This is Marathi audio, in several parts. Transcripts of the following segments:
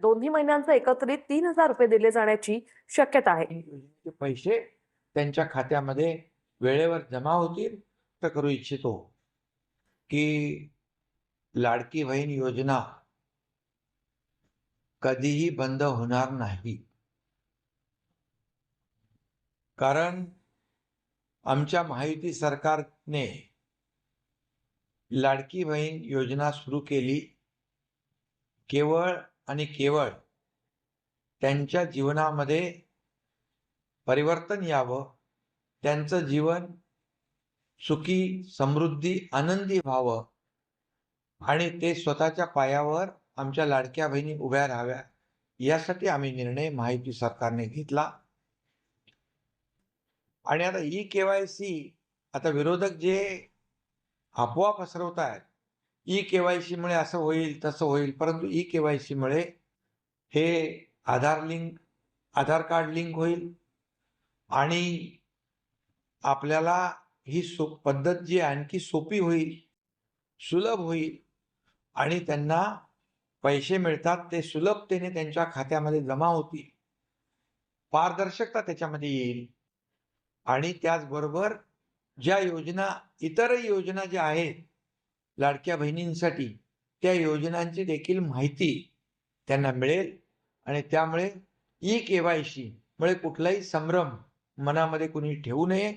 दोन्ही महिन्यांचा एकत्रित तीन हजार रुपये दिले जाण्याची शक्यता आहे. पैसे त्यांच्या खात्यामध्ये वेळेवर जमा होतील तर करू इच्छितो की लाडकी बहीण योजना कधीही बंद होणार नाही. कारण आमच्या माहिती सरकारने लाडकी बहीण योजना सुरू केली. केवळ आणि केवळ त्यांच्या जीवनामध्ये परिवर्तन यावं त्यांचं जीवन सुखी समृद्धी आनंदी व्हावं आणि ते स्वतःच्या पायावर आमच्या लाडक्या बहिणी उभ्या राहाव्या यासाठी आम्ही निर्णय माहिती सरकारने घेतला. आणि आता ई के वाय सी आता विरोधक जे अफवा पसरवत आहेत ई के वाय सीमुळे असं होईल तसं होईल परंतु ई के वाय सीमुळे हे Aadhaar link Aadhaar card link होईल आणि आपल्याला ही सो पद्धत जी आणखी सोपी होईल सुलभ होईल आणि त्यांना पैसे मिळतात ते सुलभतेने त्यांच्या खात्यामध्ये जमा होतील. पारदर्शकता त्याच्यामध्ये येईल आणि त्याचबरोबर ज्या योजना इतरही योजना ज्या आहेत लाडक्या बहिणींसाठी त्या योजनांची देखील माहिती त्यांना मिळेल. आणि त्यामुळे ई के वाय सी मुळे कुठलाही संभ्रम मनामध्ये कुणी ठेवू नये.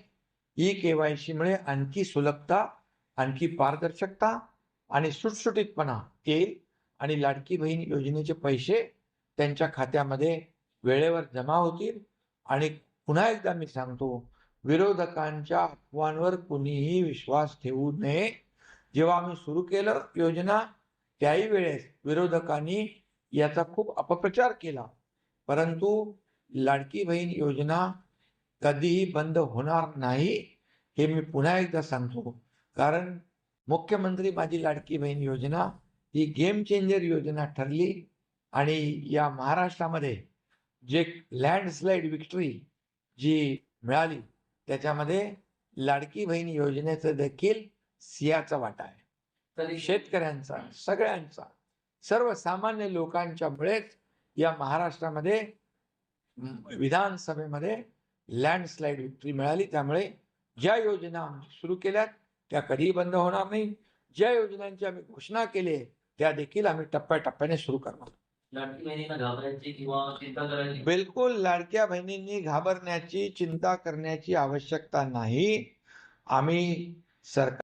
ई के वाय सी मुळे आणखी सुलभता आणखी पारदर्शकता आणि सुटसुटीतपणा येईल. आणि लाडकी बहीण योजनेचे पैसे त्यांच्या खात्यामध्ये वेळेवर जमा होतील. आणि पुन्हा एकदा मी सांगतो विरोधकांच्या अफवांवर कुणीही विश्वास ठेवू नये. जेव्हा आम्ही सुरू केलं योजना त्याही वेळेस विरोधकांनी याचा खूप अपप्रचार केला. परंतु लाडकी बहीण योजना कधीही बंद होणार नाही हे मी पुन्हा एकदा सांगतो. कारण मुख्यमंत्री माझी लाडकी बहीण योजना ही गेम चेंजर योजना ठरली आणि या महाराष्ट्रामध्ये जे लँडस्लाईड विक्ट्री जी मिळाली त्याच्यामध्ये लाडकी बहीण योजनेचं देखील सियाचा वाटा आहे. तरी शेतकऱ्यांचा सगळ्यांचा सर्वसामान्य लोकांच्या मुळेच या महाराष्ट्रामध्ये विधानसभेमध्ये लँडस्लाईड विक्ट्री मिळाली. त्यामुळे ज्या योजना सुरू केल्यात त्या कधीही बंद होणार नाही. ज्या योजनांची आम्ही घोषणा केली त्या देखील आम्ही टप्प्याटप्प्याने सुरू करणार बिलकुल. लाडक्या बहिणींनी घाबरण्याची चिंता करण्याची आवश्यकता नाही. आम्ही सरकार